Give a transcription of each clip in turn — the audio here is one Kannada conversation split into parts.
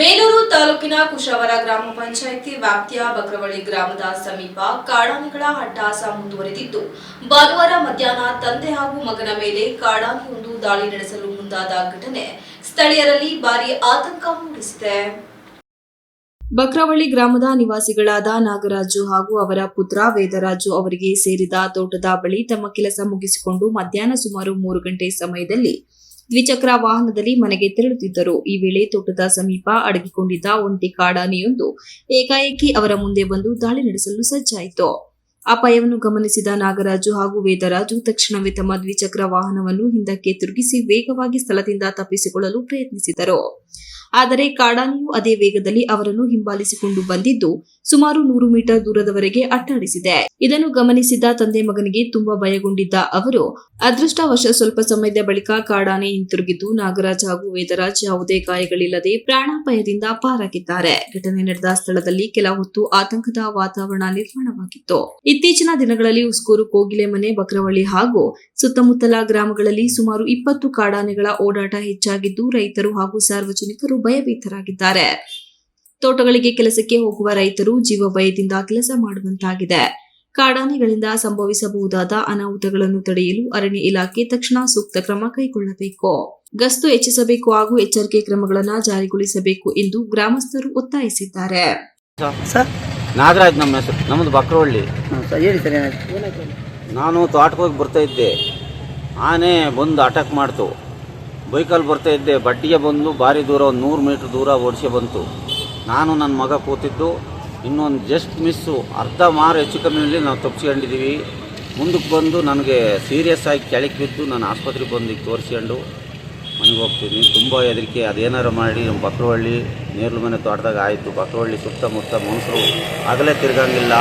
ಬೇಲೂರು ತಾಲೂಕಿನ ಕುಶಾವರ ಗ್ರಾಮ ಪಂಚಾಯಿತಿ ವ್ಯಾಪ್ತಿಯ ಬಕ್ರವಳ್ಳಿ ಗ್ರಾಮದ ಸಮೀಪ ಕಾಡಾನೆಗಳ ಅಟ್ಟಾಸ ಮುಂದುವರೆದಿದ್ದು. ಭಾನುವಾರ ಮಧ್ಯಾಹ್ನ ತಂದೆ ಹಾಗೂ ಮಗನ ಮೇಲೆ ಕಾಡಾನೆಯೊಂದು ದಾಳಿ ನಡೆಸಲು ಮುಂದಾದ ಘಟನೆ ಸ್ಥಳೀಯರಲ್ಲಿ ಭಾರಿ ಆತಂಕ ಮೂಡಿಸಿದೆ. ಬಕ್ರವಳ್ಳಿ ಗ್ರಾಮದ ನಿವಾಸಿಗಳಾದ ನಾಗರಾಜು ಹಾಗೂ ಅವರ ಪುತ್ರ ವೇದರಾಜು ಅವರಿಗೆ ಸೇರಿದ ತೋಟದ ಬಳಿ ತಮ್ಮ ಕೆಲಸ ಮುಗಿಸಿಕೊಂಡು ಮಧ್ಯಾಹ್ನ ಸುಮಾರು ಮೂರು ಗಂಟೆ ಸಮಯದಲ್ಲಿ ದ್ವಿಚಕ್ರ ವಾಹನದಲ್ಲಿ ಮನೆಗೆ ತೆರಳುತ್ತಿದ್ದರು. ಈ ವೇಳೆ ತೋಟದ ಸಮೀಪ ಅಡಗಿಕೊಂಡಿದ್ದ ಒಂಟಿ ಕಾಡಾನೆಯೊಂದು ಏಕಾಏಕಿ ಅವರ ಮುಂದೆ ಬಂದು ದಾಳಿ ನಡೆಸಲು ಸಜ್ಜಾಯಿತು. ಅಪಾಯವನ್ನು ಗಮನಿಸಿದ ನಾಗರಾಜು ಹಾಗೂ ವೇದರಾಜು ತಕ್ಷಣವೇ ತಮ್ಮ ದ್ವಿಚಕ್ರ ವಾಹನವನ್ನು ಹಿಂದಕ್ಕೆ ತಿರುಗಿಸಿ ವೇಗವಾಗಿ ಸ್ಥಳದಿಂದ ತಪ್ಪಿಸಿಕೊಳ್ಳಲು ಪ್ರಯತ್ನಿಸಿದರು. ಆದರೆ ಕಾಡಾನೆಯು ಅದೇ ವೇಗದಲ್ಲಿ ಅವರನ್ನು ಹಿಂಬಾಲಿಸಿಕೊಂಡು ಬಂದಿದ್ದು ಸುಮಾರು ನೂರು ಮೀಟರ್ ದೂರದವರೆಗೆ ಅಟ್ಟಾಡಿಸಿದೆ ಇದನ್ನು ಗಮನಿಸಿದ ತಂದೆ ಮಗನಿಗೆ ತುಂಬಾ ಭಯಗೊಂಡಿದ್ದ ಅವರು ಅದೃಷ್ಟವಶ ಸ್ವಲ್ಪ ಸಮಯದ ಬಳಿಕ ಕಾಡಾನೆ ಹಿಂತಿರುಗಿದ್ದು ನಾಗರಾಜ್ ಹಾಗೂ ವೇದರಾಜ್ ಯಾವುದೇ ಗಾಯಗಳಿಲ್ಲದೆ ಪ್ರಾಣಾಪಾಯದಿಂದ ಪಾರಾಗಿದ್ದಾರೆ. ಘಟನೆ ನಡೆದ ಸ್ಥಳದಲ್ಲಿ ಕೆಲ ಹೊತ್ತು ಆತಂಕದ ವಾತಾವರಣ ನಿರ್ಮಾಣವಾಗಿತ್ತು. ಇತ್ತೀಚಿನ ದಿನಗಳಲ್ಲಿ ಉಸ್ಕೂರು, ಕೋಗಿಲೆ ಮನೆ, ಬಕ್ರವಳ್ಳಿ ಹಾಗೂ ಸುತ್ತಮುತ್ತಲ ಗ್ರಾಮಗಳಲ್ಲಿ ಸುಮಾರು ಇಪ್ಪತ್ತು ಕಾಡಾನೆಗಳ ಓಡಾಟ ಹೆಚ್ಚಾಗಿದ್ದು ರೈತರು ಹಾಗೂ ಸಾರ್ವಜನಿಕರು ಭಯಭೀತರಾಗಿದ್ದಾರೆ. ತೋಟಗಳಿಗೆ ಕೆಲಸಕ್ಕೆ ಹೋಗುವ ರೈತರು ಜೀವ ಭಯದಿಂದ ಕೆಲಸ ಮಾಡುವಂತಾಗಿದೆ. ಕಾಡಾನೆಗಳಿಂದ ಸಂಭವಿಸಬಹುದಾದ ಅನಾಹುತಗಳನ್ನು ತಡೆಯಲು ಅರಣ್ಯ ಇಲಾಖೆ ತಕ್ಷಣ ಸೂಕ್ತ ಕ್ರಮ ಕೈಗೊಳ್ಳಬೇಕು. ಗಸ್ತು ಹೆಚ್ಚಿಸಬೇಕು ಹಾಗೂ ಎಚ್ಚರಿಕೆ ಕ್ರಮಗಳನ್ನು ಜಾರಿಗೊಳಿಸಬೇಕು ಎಂದು ಗ್ರಾಮಸ್ಥರು ಒತ್ತಾಯಿಸಿದ್ದಾರೆ. ಸರ್? ನಾಗರಾಜ್ ನಮ್ಮ ಹೆಸರು. ನಮ್ಮದು ಬಕ್ರವಳ್ಳಿ. ಸರ್ ಹೇಳಿ ಸರ್ ನಾನು ತೋಟಕ್ಕೆ ಹೋಗಿ ಬರ್ತಾ ಇದ್ದೆ. ಆನೆ ಬಂದು ಅಟ್ಯಾಕ್ ಮಾಡ್ತು. ಬೈಕಲ್ಲಿ ಬರ್ತಾ ಇದ್ದೆ ಬಡ್ಡಿಗೆ ಬಂದು ಭಾರಿ ದೂರ, ಒಂದು ನೂರು ಮೀಟ್ರ್ ದೂರ ಓಡಿಸಿ ಬಂತು. ನಾನು ನನ್ನ ಮಗ ಕೂತಿದ್ದು, ಇನ್ನೊಂದು ಜಸ್ಟ್ ಮಿಸ್ಸು ಅರ್ಧ ಮಾರು ಹೆಚ್ಚು ಕಮ್ಮಿನಲ್ಲಿ ನಾವು ತಪ್ಪಿಸ್ಕೊಂಡಿದ್ದೀವಿ ಮುಂದಕ್ಕೆ ಬಂದು ನನಗೆ ಸೀರಿಯಸ್ ಆಗಿ ಕೆಳಕ್ಕೆ ಬಿದ್ದು ನಾನು ಆಸ್ಪತ್ರೆಗೆ ಬಂದು ತೋರಿಸ್ಕೊಂಡು, ಮನೆಗೆ ಹೋಗ್ತೀನಿ. ತುಂಬ ಹೆದರಿಕೆ, ಅದೇನಾರು ಮಾಡಿ ನಮ್ಮ ಬಕ್ರವಳ್ಳಿ ನೇರ್ಲು ಮನೆ ತೋಟದಾಗ ಆಯಿತು. ಬಕ್ರವಳ್ಳಿ ಸುತ್ತಮುತ್ತ ಮನುಷ್ಯರು ಆಗಲೇ ತಿರ್ಗಂಗಿಲ್ಲ.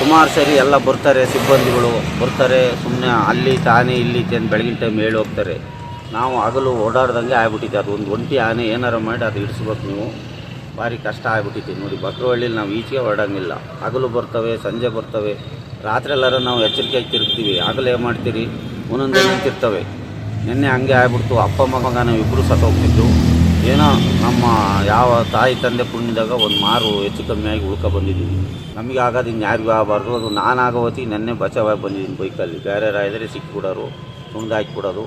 ಸುಮಾರು ಸರಿ ಎಲ್ಲ ಬರ್ತಾರೆ, ಸಿಬ್ಬಂದಿಗಳು ಬರ್ತಾರೆ. ಸುಮ್ಮನೆ ಅಲ್ಲಿ ತಾನೇ ಇಲ್ಲಿ ಅಂತ ಬೆಳಗಿನ ಟೈಮ್ ಹೇಳಿ ಹೋಗ್ತಾರೆ. ನಾವು ಹಗಲು ಓಡಾಡ್ದಂಗೆ ಆಗ್ಬಿಟ್ಟಿದೆ. ಅದು ಒಂದು ಒಂಟಿ ಆನೆ ಏನಾರು ಮಾಡಿ ಅದು ಇಡಿಸ್ಬೇಕು ನೀವು. ಭಾರಿ ಕಷ್ಟ ಆಗ್ಬಿಟ್ಟಿದೆ. ನೋಡಿ ಬಕ್ರವಳ್ಳಿಲಿ ನಾವು ಈಚೆಗೆ ಹೊರಡಂಗಿಲ್ಲ. ಹಗಲು ಬರ್ತವೆ ಸಂಜೆ ಬರ್ತವೆ. ರಾತ್ರಿ ಎಲ್ಲರೂ ನಾವು ಎಚ್ಚರಿಕೆಯಾಗಿ ತಿರುಗ್ತೀವಿ ಆಗಲೇ ಏನು ಮಾಡ್ತೀರಿ? ಒಂದೊಂದು ನಿಂತಿರ್ತವೆ. ನಿನ್ನೆ ಹಂಗೆ ಆಗ್ಬಿಡ್ತು. ಅಪ್ಪ ಮಗ ನಾವು ಇಬ್ಬರು ಸತ್ತೋಗ್ತಿದ್ದು ಏನೋ ನಮ್ಮ ಯಾವ ತಾಯಿ ತಂದೆ ಪುಣ್ಯದಾಗ ಒಂದು ಮಾರು ಹೆಚ್ಚು ಕಮ್ಮಿ ಆಗಿ ಉಳ್ಕೊ ಬಂದಿದ್ದೀವಿ ನಮಗೆ ಆಗೋದು ಇನ್ನು ಯಾರಿಗೂ ಆಗಬಾರ್ದು. ಅದು ನಾನು ಆಗೋತಿ ನೆನ್ನೆ ಬಚಾವಾಗಿ ಬಂದಿದ್ದೀನಿ ಬೈಕಲ್ಲಿ. ಬೇರೆ ಯಾರಾದರೆ ಸಿಕ್ಕಿಬಿಡೋರು ಸುಂಡ್ ಹಾಕಿಬಿಡೋರು.